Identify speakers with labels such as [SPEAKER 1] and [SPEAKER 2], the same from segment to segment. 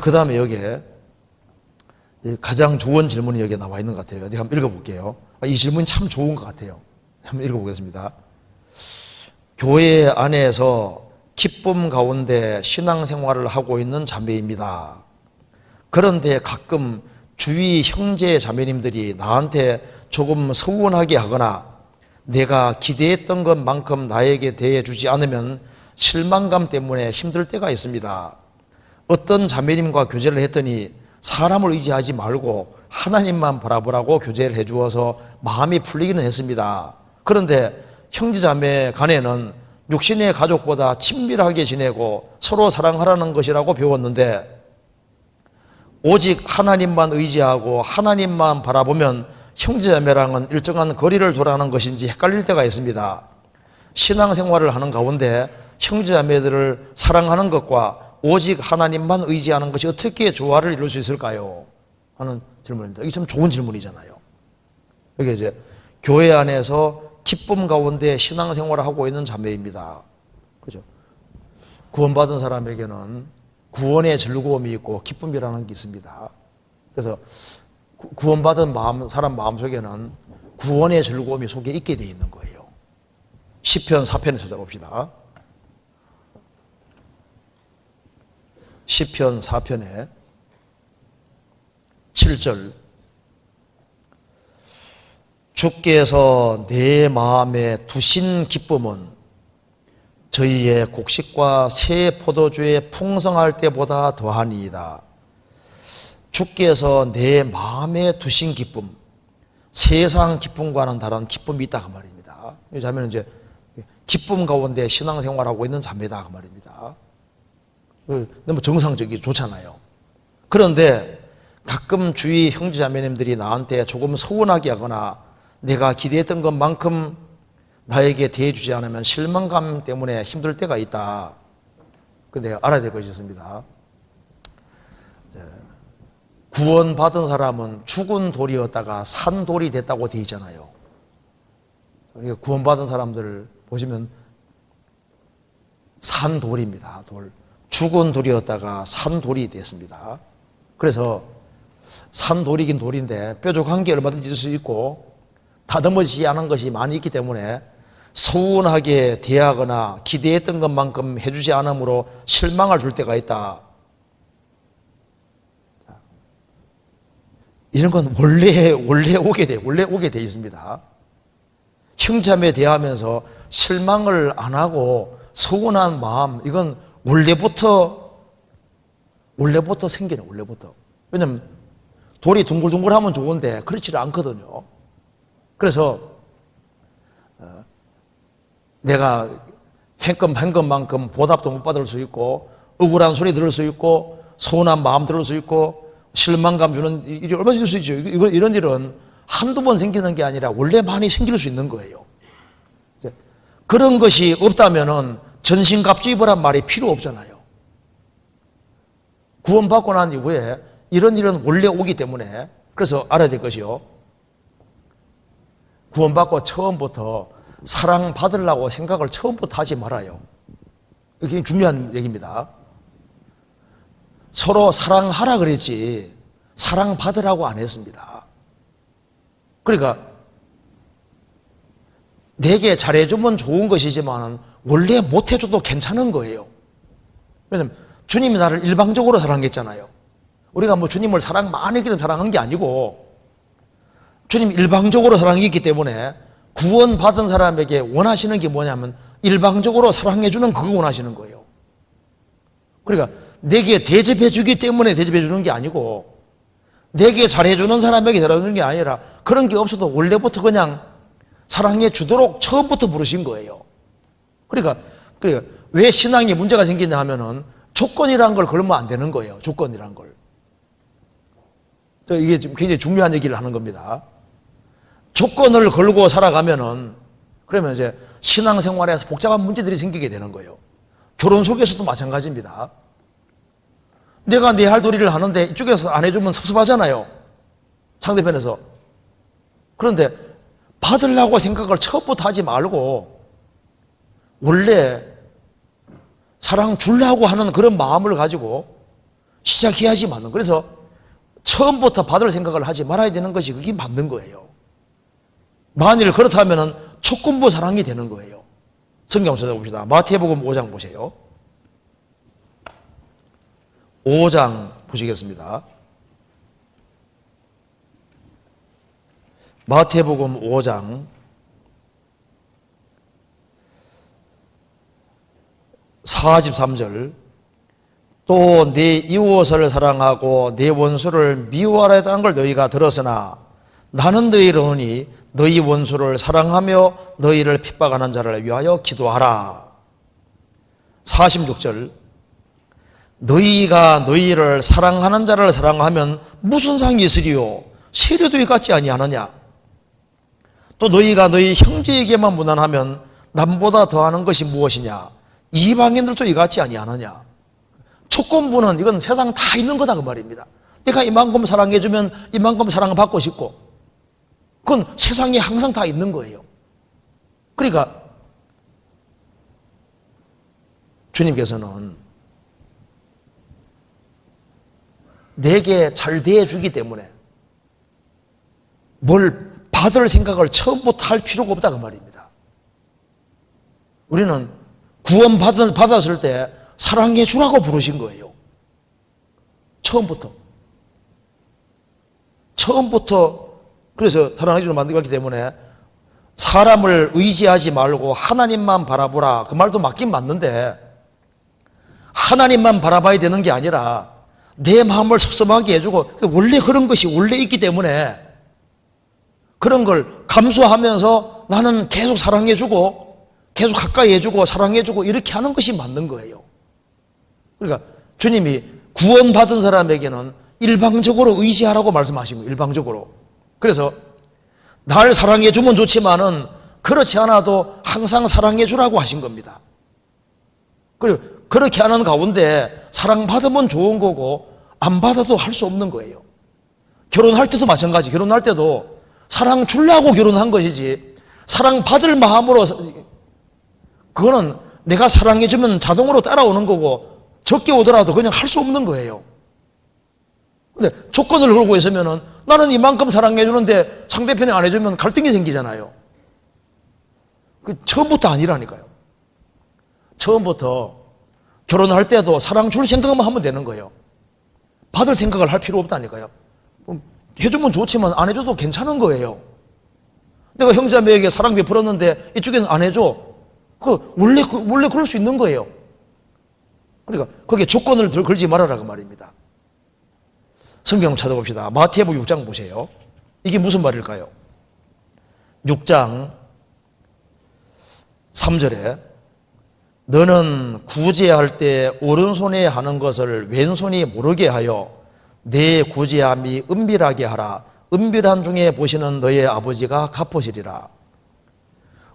[SPEAKER 1] 그 다음에 여기에 가장 좋은 질문이 여기에 나와 있는 것 같아요. 한번 읽어볼게요. 아, 이 질문이 참 좋은 것 같아요. 한번 읽어보겠습니다. 교회 안에서 기쁨 가운데 신앙생활을 하고 있는 자매입니다. 그런데 가끔 주위 형제 자매님들이 나한테 조금 서운하게 하거나 내가 기대했던 것만큼 나에게 대해주지 않으면 실망감 때문에 힘들 때가 있습니다. 어떤 자매님과 교제를 했더니 사람을 의지하지 말고 하나님만 바라보라고 교제를 해주어서 마음이 풀리기는 했습니다. 그런데 형제자매 간에는 육신의 가족보다 친밀하게 지내고 서로 사랑하라는 것이라고 배웠는데 오직 하나님만 의지하고 하나님만 바라보면 형제자매랑은 일정한 거리를 두라는 것인지 헷갈릴 때가 있습니다. 신앙생활을 하는 가운데 형제자매들을 사랑하는 것과 오직 하나님만 의지하는 것이 어떻게 조화를 이룰 수 있을까요? 하는 질문입니다. 이게 참 좋은 질문이잖아요. 이게 이제 교회 안에서 기쁨 가운데 신앙생활을 하고 있는 자매입니다. 그죠? 구원받은 사람에게는 구원의 즐거움이 있고 기쁨이라는 게 있습니다. 그래서 구원받은 마음, 사람 마음속에는 구원의 즐거움이 속에 있게 되어 있는 거예요. 10편, 4편을 찾아봅시다. 10편, 4편에 7절 주께서 내 마음에 두신 기쁨은 저희의 곡식과 새 포도주의 풍성할 때보다 더하니이다. 주께서 내 마음에 두신 기쁨, 세상 기쁨과는 다른 기쁨이 있다 그 말입니다. 이 자매는 이제 기쁨 가운데 신앙생활하고 있는 자매다 그 말입니다. 너무 정상적이 좋잖아요. 그런데 가끔 주위 형제자매님들이 나한테 조금 서운하게 하거나 내가 기대했던 것만큼 나에게 대해주지 않으면 실망감 때문에 힘들 때가 있다. 근데 알아야 될 것이 있습니다. 구원받은 사람은 죽은 돌이었다가 산 돌이 됐다고 되어 있잖아요. 그러니까 구원받은 사람들을 보시면 산 돌입니다. 돌. 죽은 돌이었다가 산 돌이 됐습니다. 그래서 산 돌이긴 돌인데 뾰족한 게 얼마든지 있을 수 있고 다듬어지지 않은 것이 많이 있기 때문에 서운하게 대하거나 기대했던 것만큼 해주지 않으므로 실망을 줄 때가 있다. 이런 건 원래, 원래 오게 돼, 원래 오게 돼 있습니다. 형제에 대하면서 실망을 안 하고 서운한 마음, 이건 원래부터, 원래부터 생기는, 원래부터. 왜냐면 돌이 둥글둥글하면 좋은데 그렇지를 않거든요. 그래서 어, 내가 행금 한 것만큼 보답도 못 받을 수 있고 억울한 소리 들을 수 있고 서운한 마음 들을 수 있고 실망감 주는 일이 얼마나 있을 수 있죠. 이거, 이런 일은 한두 번 생기는 게 아니라 원래 많이 생길 수 있는 거예요. 그런 것이 없다면은 전신갑주 입으란 말이 필요 없잖아요. 구원받고 난 이후에 이런 일은 원래 오기 때문에 그래서 알아야 될 것이요. 구원받고 처음부터 사랑받으려고 생각을 처음부터 하지 말아요. 이게 중요한 얘기입니다. 서로 사랑하라 그랬지 사랑받으라고 안 했습니다. 그러니까 내게 잘해주면 좋은 것이지만 원래 못해줘도 괜찮은 거예요. 왜냐면 주님이 나를 일방적으로 사랑했잖아요. 우리가 뭐 주님을 사랑 많이 때문에 사랑한 게 아니고 주님 일방적으로 사랑했기 때문에 구원받은 사람에게 원하시는 게 뭐냐면 일방적으로 사랑해주는 그거 원하시는 거예요. 그러니까 내게 대접해 주기 때문에 대접해 주는 게 아니고 내게 잘해주는 사람에게 잘해주는 게 아니라 그런 게 없어도 원래부터 그냥 사랑해 주도록 처음부터 부르신 거예요. 그러니까, 그러니까 왜 신앙에 문제가 생기냐 하면은 조건이란 걸 걸면 안 되는 거예요. 조건이란 걸. 이게 굉장히 중요한 얘기를 하는 겁니다. 조건을 걸고 살아가면은 그러면 이제 신앙생활에서 복잡한 문제들이 생기게 되는 거예요. 결혼 속에서도 마찬가지입니다. 내가 내 할 도리를 하는데 이쪽에서 안 해주면 섭섭하잖아요. 상대편에서. 그런데 받으려고 생각을 처음부터 하지 말고 원래 사랑 줄라고 하는 그런 마음을 가지고 시작해야지 맞는. 그래서 처음부터 받을 생각을 하지 말아야 되는 것이 그게 맞는 거예요. 만일 그렇다면 초권부 사랑이 되는 거예요. 성경 찾아봅시다. 마태복음 5장 보세요. 5장 보시겠습니다. 마태복음 5장. 43절. 또내 이웃을 사랑하고 내 원수를 미워하라 했다는 걸 너희가 들었으나 나는 너희를 오니 너희 원수를 사랑하며 너희를 핍박하는 자를 위하여 기도하라. 46절. 너희가 너희를 사랑하는 자를 사랑하면 무슨 상이 있으리요? 세례도 같지 아니하느냐 또 너희가 너희 형제에게만 무난하면 남보다 더하는 것이 무엇이냐? 이방인들도 이같이 아니하느냐? 조건부는 이건 세상 다 있는 거다 그 말입니다. 내가 이만큼 사랑해주면 이만큼 사랑받고 싶고 그건 세상에 항상 다 있는 거예요. 그러니까 주님께서는 내게 잘 대해주기 때문에 뭘 받을 생각을 처음부터 할 필요가 없다 그 말입니다. 우리는 구원 받은, 받았을 때 사랑해 주라고 부르신 거예요. 처음부터. 처음부터 그래서 사랑해 주를 만들었기 때문에 사람을 의지하지 말고 하나님만 바라보라. 그 말도 맞긴 맞는데 하나님만 바라봐야 되는 게 아니라 내 마음을 섭섭하게 해주고 원래 그런 것이 원래 있기 때문에 그런 걸 감수하면서 나는 계속 사랑해주고 계속 가까이 해주고 사랑해주고 이렇게 하는 것이 맞는 거예요. 그러니까 주님이 구원받은 사람에게는 일방적으로 의지하라고 말씀하신 거예요. 일방적으로. 그래서 날 사랑해주면 좋지만은 그렇지 않아도 항상 사랑해주라고 하신 겁니다. 그리고 그렇게 하는 가운데 사랑받으면 좋은 거고 안 받아도 할 수 없는 거예요. 결혼할 때도 마찬가지. 결혼할 때도 사랑 주려고 결혼한 것이지 사랑 받을 마음으로 그거는 내가 사랑해주면 자동으로 따라오는 거고 적게 오더라도 그냥 할 수 없는 거예요. 근데 조건을 걸고 있으면은 나는 이만큼 사랑해주는데 상대편이 안 해주면 갈등이 생기잖아요. 그 처음부터 아니라니까요. 처음부터 결혼할 때도 사랑 줄 생각만 하면 되는 거예요. 받을 생각을 할 필요 없다니까요. 해주면 좋지만 안 해줘도 괜찮은 거예요. 내가 형제자매에게 사랑 베풀었는데 이쪽에는 안 해줘. 그 원래 그, 원래 그럴 수 있는 거예요. 그러니까 거기에 조건을 들 걸지 말아라 그 말입니다. 성경 찾아봅시다. 마태복음 6장 보세요. 이게 무슨 말일까요? 6장 3절에 너는 구제할 때 오른손에 하는 것을 왼손이 모르게 하여 내 구제함이 은밀하게 하라. 은밀한 중에 보시는 너의 아버지가 갚으시리라.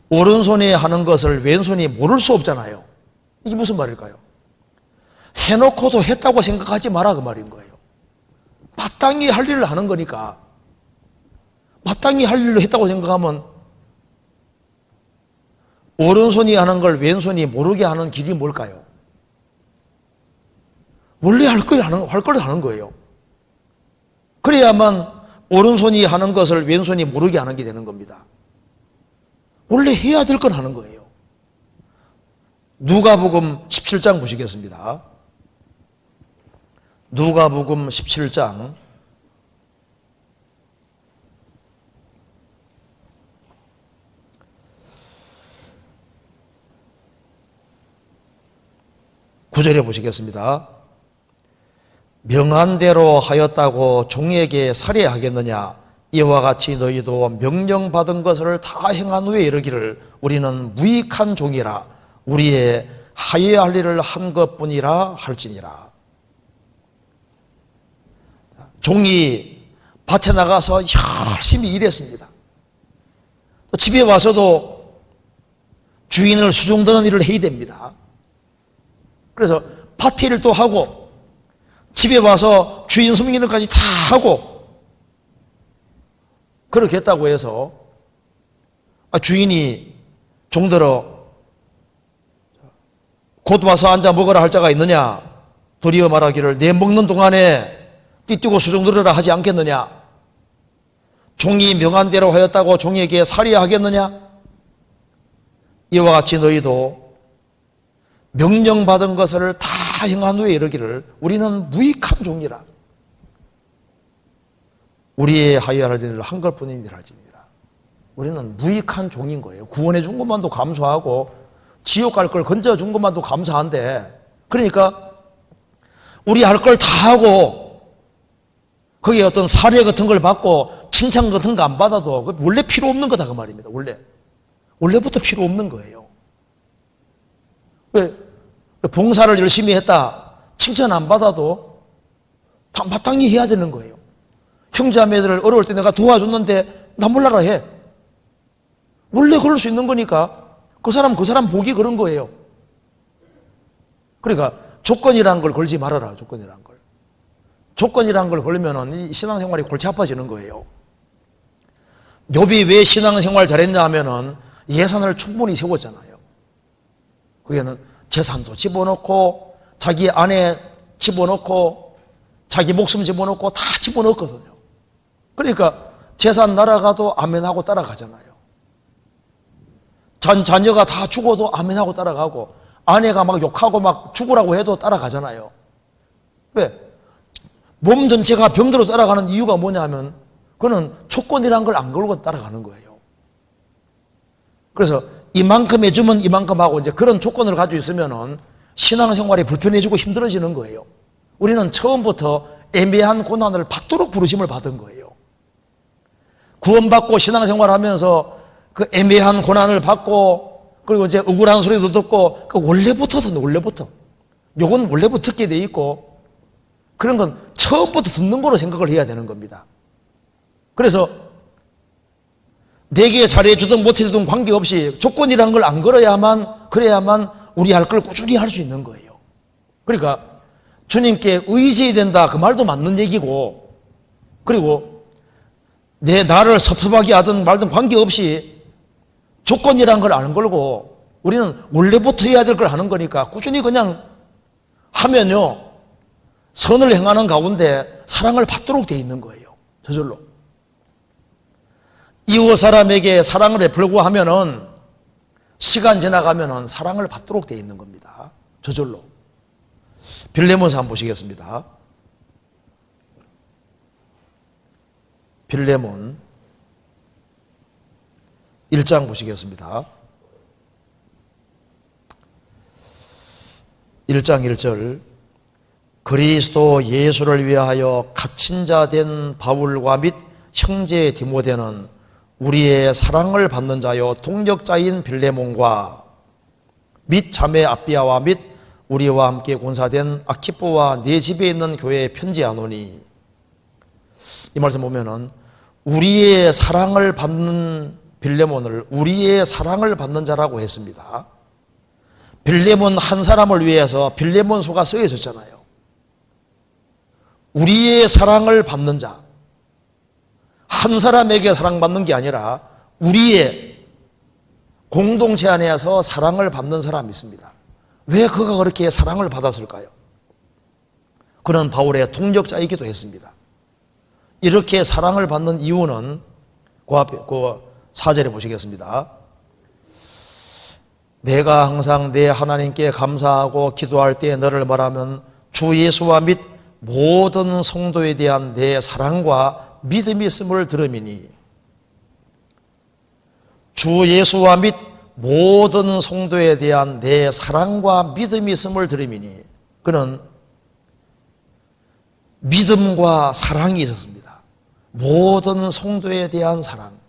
[SPEAKER 1] 오른손에 하는 것을 왼손이 모를 수 없잖아요. 이게 무슨 말일까요? 해놓고도 했다고 생각하지 마라 그 말인 거예요. 마땅히 할 일을 하는 거니까 마땅히 할 일을 했다고 생각하면 오른손이 하는 걸 왼손이 모르게 하는 길이 뭘까요? 원래 할 걸 하는, 할 걸 하는 거예요. 그래야만 오른손이 하는 것을 왼손이 모르게 하는 게 되는 겁니다. 원래 해야 될 건 하는 거예요. 누가복음 17장 보시겠습니다. 누가복음 17장 9절에 보시겠습니다. 명한 대로 하였다고 종에게 살해하겠느냐? 이와 같이 너희도 명령받은 것을 다 행한 후에 이르기를 우리는 무익한 종이라 우리의 하여야 할 일을 한 것뿐이라 할지니라. 종이 밭에 나가서 열심히 일했습니다. 집에 와서도 주인을 수종드는 일을 해야 됩니다. 그래서 파티를 또 하고 집에 와서 주인 섬기는 까지 다 하고 그렇게 했다고 해서 아, 주인이 종들어 곧 와서 앉아 먹으라 할 자가 있느냐 도리어 말하기를 내 먹는 동안에 띠뛰고 수종 들으라 하지 않겠느냐? 종이 명한 대로 하였다고 종에게 살해하겠느냐? 이와 같이 너희도 명령받은 것을 다 행한 후에 이르기를 우리는 무익한 종이라. 우리의 하여할 일을 한 것뿐이니라 할지니라. 우리는 무익한 종인 거예요. 구원해 준 것만도 감사하고 지옥 갈 걸 건져 준 것만도 감사한데 그러니까 우리 할 걸 다 하고 거기에 어떤 사례 같은 걸 받고 칭찬 같은 거 안 받아도 그 원래 필요 없는 거다 그 말입니다. 원래 원래부터 필요 없는 거예요. 왜 봉사를 열심히 했다 칭찬 안 받아도 다 마땅히 해야 되는 거예요. 형제자매들을 어려울 때 내가 도와줬는데 나 몰라라 해. 원래 그럴 수 있는 거니까 그 사람 그 사람 복이 그런 거예요. 그러니까 조건이란 걸 걸지 말아라. 조건이란 걸. 조건이란 걸 걸면은 이 신앙생활이 골치 아파지는 거예요. 욥이 왜 신앙생활 잘했냐 하면은 예산을 충분히 세웠잖아요. 그게는 재산도 집어넣고 자기 아내 집어넣고 자기 목숨 집어넣고 다 집어넣었거든요. 그러니까 재산 날아가도 아멘하고 따라가잖아요. 전 자녀가 다 죽어도 아멘하고 따라가고 아내가 막 욕하고 막 죽으라고 해도 따라가잖아요. 왜? 몸 전체가 병들어 따라가는 이유가 뭐냐면 그는 조건이란 걸 안 걸고 따라가는 거예요. 그래서 이만큼 해주면 이만큼 하고 이제 그런 조건을 가지고 있으면은 신앙생활이 불편해지고 힘들어지는 거예요. 우리는 처음부터 애매한 고난을 받도록 부르심을 받은 거예요. 구원받고 신앙생활 하면서 그 애매한 고난을 받고 그리고 이제 억울한 소리도 듣고 그 원래부터든 원래부터 요건 원래부터 듣게 돼 있고 그런 건 처음부터 듣는 거로 생각을 해야 되는 겁니다. 그래서 내게 잘해주든 못해주든 관계없이 조건이라는 걸 안 걸어야만 그래야만 우리 할 걸 꾸준히 할 수 있는 거예요. 그러니까 주님께 의지해야 된다 그 말도 맞는 얘기고 그리고 내 나를 섭섭하게 하든 말든 관계없이 조건이란 걸안 걸고 우리는 원래부터 해야 될 걸 하는 거니까 꾸준히 그냥 하면요. 선을 행하는 가운데 사랑을 받도록 돼 있는 거예요. 저절로 이웃 사람에게 사랑을 베풀고 하면은 시간 지나가면은 사랑을 받도록 돼 있는 겁니다. 저절로. 빌레몬서 한번 보시겠습니다. 빌레몬 1장 보시겠습니다. 1장 1절. 그리스도 예수를 위하여 갇힌 자 된 바울과 및 형제 디모데는 우리의 사랑을 받는 자요 동력자인 빌레몬과 및 자매 아비아와 및 우리와 함께 군사된 아키포와 내 집에 있는 교회에 편지하노니 이 말씀 보면은 우리의 사랑을 받는 빌레몬을 우리의 사랑을 받는 자라고 했습니다. 빌레몬 한 사람을 위해서 빌레몬서가 쓰여졌잖아요. 우리의 사랑을 받는 자. 한 사람에게 사랑받는 게 아니라 우리의 공동체 안에서 사랑을 받는 사람이 있습니다. 왜 그가 그렇게 사랑을 받았을까요? 그는 바울의 동력자이기도 했습니다. 이렇게 사랑을 받는 이유는 그 앞에 그 사절에 보시겠습니다. 내가 항상 내 하나님께 감사하고 기도할 때 너를 말하면 주 예수와 및 모든 성도에 대한 내 사랑과 믿음이 있음을 들음이니 주 예수와 및 모든 성도에 대한 내 사랑과 믿음이 있음을 들음이니 그는 믿음과 사랑이 있었습니다. 모든 성도에 대한 사랑.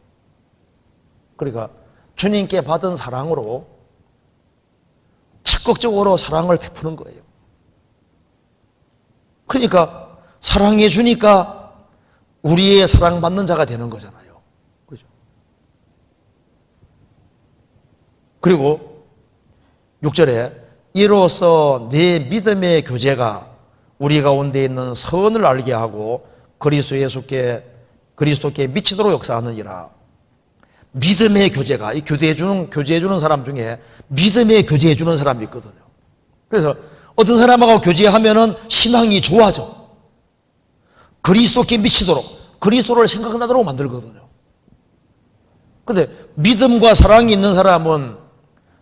[SPEAKER 1] 그러니까 주님께 받은 사랑으로 적극적으로 사랑을 베푸는 거예요. 그러니까 사랑해 주니까 우리의 사랑받는 자가 되는 거잖아요. 그죠? 그리고 6절에 이로써 내 믿음의 교제가 우리 가운데 있는 선을 알게 하고 그리스도 예수께 그리스도께 미치도록 역사하느니라. 믿음의 교제가 이 교제해 주는 교제해 주는 사람 중에 믿음의 교제해 주는 사람이 있거든요. 그래서 어떤 사람하고 교제하면은 신앙이 좋아져. 그리스도께 미치도록 그리스도를 생각나도록 만들거든요. 근데 믿음과 사랑이 있는 사람은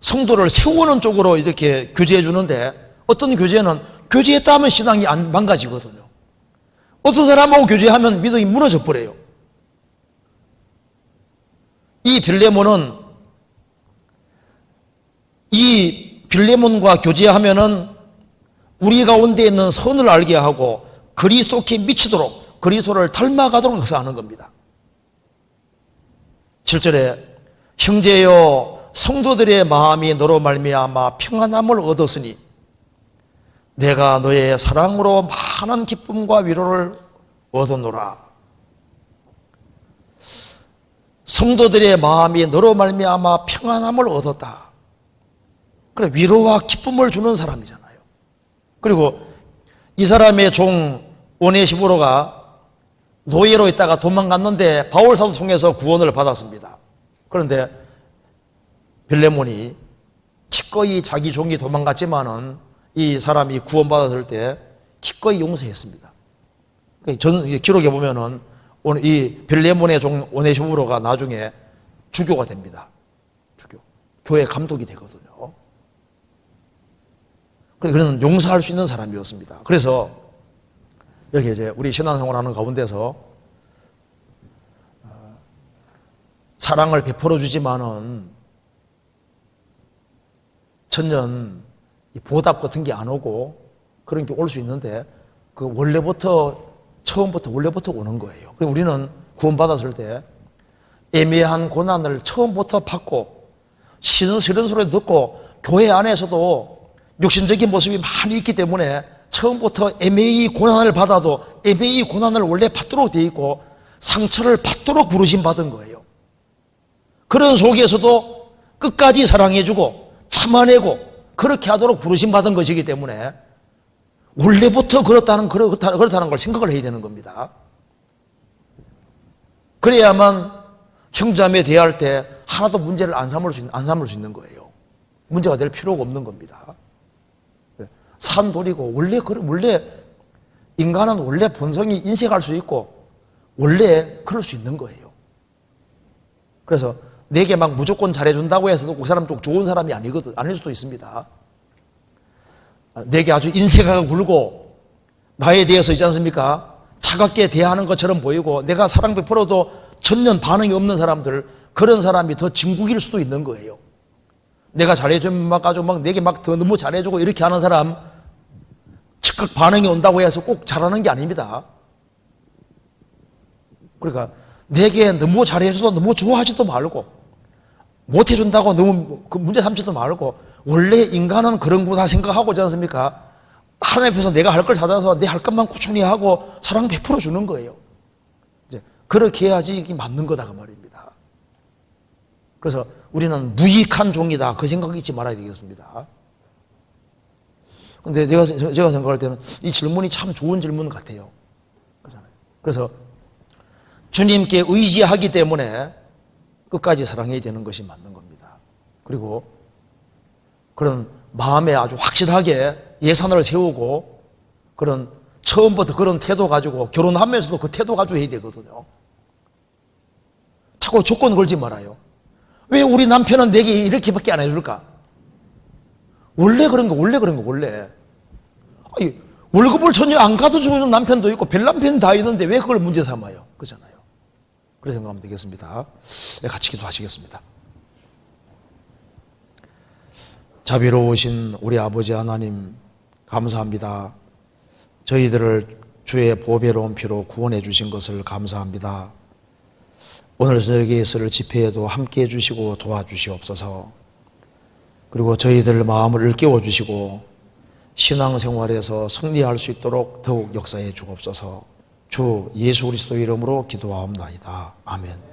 [SPEAKER 1] 성도를 세우는 쪽으로 이렇게 교제해 주는데 어떤 교제는 교제했다 하면 신앙이 안 망가지거든요. 어떤 사람하고 교제하면 믿음이 무너져 버려요. 이 빌레몬은 이 빌레몬과 교제하면은 우리 가운데 있는 선을 알게 하고 그리스도께 미치도록 그리스도를 닮아가도록 역사하는 겁니다. 7절에 형제여 성도들의 마음이 너로 말미암아 평안함을 얻었으니 내가 너의 사랑으로 많은 기쁨과 위로를 얻었노라. 성도들의 마음이 너로 말미암아 평안함을 얻었다. 그래 위로와 기쁨을 주는 사람이잖아요. 그리고 이 사람의 종 오네시보로가 노예로 있다가 도망갔는데 바울사도 통해서 구원을 받았습니다. 그런데 빌레몬이 기꺼이 자기 종이 도망갔지만은 이 사람이 구원받았을 때 기꺼이 용서했습니다. 그전 기록에 보면은 오늘 이 빌레몬의 종 오네시보로가 나중에 주교가 됩니다. 주교. 교회 감독이 되거든요. 그래, 그는 용서할 수 있는 사람이었습니다. 그래서 여기 이제 우리 신앙생활하는 가운데서 어, 사랑을 베풀어 주지만은 천년 보답 같은 게 안 오고 그런 게 올 수 있는데 그 원래부터 처음부터 원래부터 오는 거예요. 그래서 우리는 구원받았을 때 애매한 고난을 처음부터 받고 시는 싫은 소리 듣고 교회 안에서도 육신적인 모습이 많이 있기 때문에 처음부터 애매히 고난을 받아도 애매히 고난을 원래 받도록 되어 있고 상처를 받도록 부르심 받은 거예요. 그런 속에서도 끝까지 사랑해주고 참아내고 그렇게 하도록 부르심 받은 것이기 때문에 원래부터 그렇다는, 그렇다, 그렇다는 걸 생각을 해야 되는 겁니다. 그래야만 형제자매 대할 때 하나도 문제를 안 삼을 수, 안 삼을 수 있는 거예요. 문제가 될 필요가 없는 겁니다. 산돌이고 원래 원래 인간은 원래 본성이 인색할 수 있고 원래 그럴 수 있는 거예요. 그래서 내게 막 무조건 잘해준다고 해서도 그 사람 좀 좋은 사람이 아니거든 아닐 수도 있습니다. 내게 아주 인색하게 굴고 나에 대해서 있지 않습니까? 차갑게 대하는 것처럼 보이고 내가 사랑 베풀어도 전혀 반응이 없는 사람들 그런 사람이 더 진국일 수도 있는 거예요. 내가 잘해주면 막 아주 막 내게 막 더 너무 잘해주고 이렇게 하는 사람 즉각 반응이 온다고 해서 꼭 잘하는 게 아닙니다. 그러니까 내게 너무 잘해줘도 너무 좋아하지도 말고 못해준다고 너무 그 문제 삼지도 말고 원래 인간은 그런구나 생각하고 있지 않습니까? 하나님 앞에서 내가 할 걸 찾아서 내 할 것만 꾸준히 하고 사랑 베풀어 주는 거예요. 이제 그렇게 해야지 이게 맞는 거다 그 말입니다. 그래서 우리는 무익한 종이다 그 생각 잊지 말아야 되겠습니다. 근데 제가, 제가 생각할 때는 이 질문이 참 좋은 질문 같아요. 그래서 주님께 의지하기 때문에 끝까지 사랑해야 되는 것이 맞는 겁니다. 그리고 그런 마음에 아주 확실하게 예산을 세우고 그런 처음부터 그런 태도 가지고 결혼하면서도 그 태도 가지고 해야 되거든요. 자꾸 조건 걸지 말아요. 왜 우리 남편은 내게 이렇게밖에 안 해줄까? 원래 그런 거, 원래 그런 거, 원래. 아니, 월급을 전혀 안 가져주는 남편도 있고, 별 남편 다 있는데 왜 그걸 문제 삼아요? 그잖아요. 그렇게 생각하면 되겠습니다. 네, 같이 기도하시겠습니다. 자비로우신 우리 아버지 하나님, 감사합니다. 저희들을 주의 보배로운 피로 구원해 주신 것을 감사합니다. 오늘 저녁에 있을 집회에도 함께 해주시고 도와주시옵소서. 그리고 저희들 마음을 일깨워 주시고 신앙생활에서 승리할 수 있도록 더욱 역사해 주옵소서. 주 예수 그리스도 이름으로 기도하옵나이다. 아멘.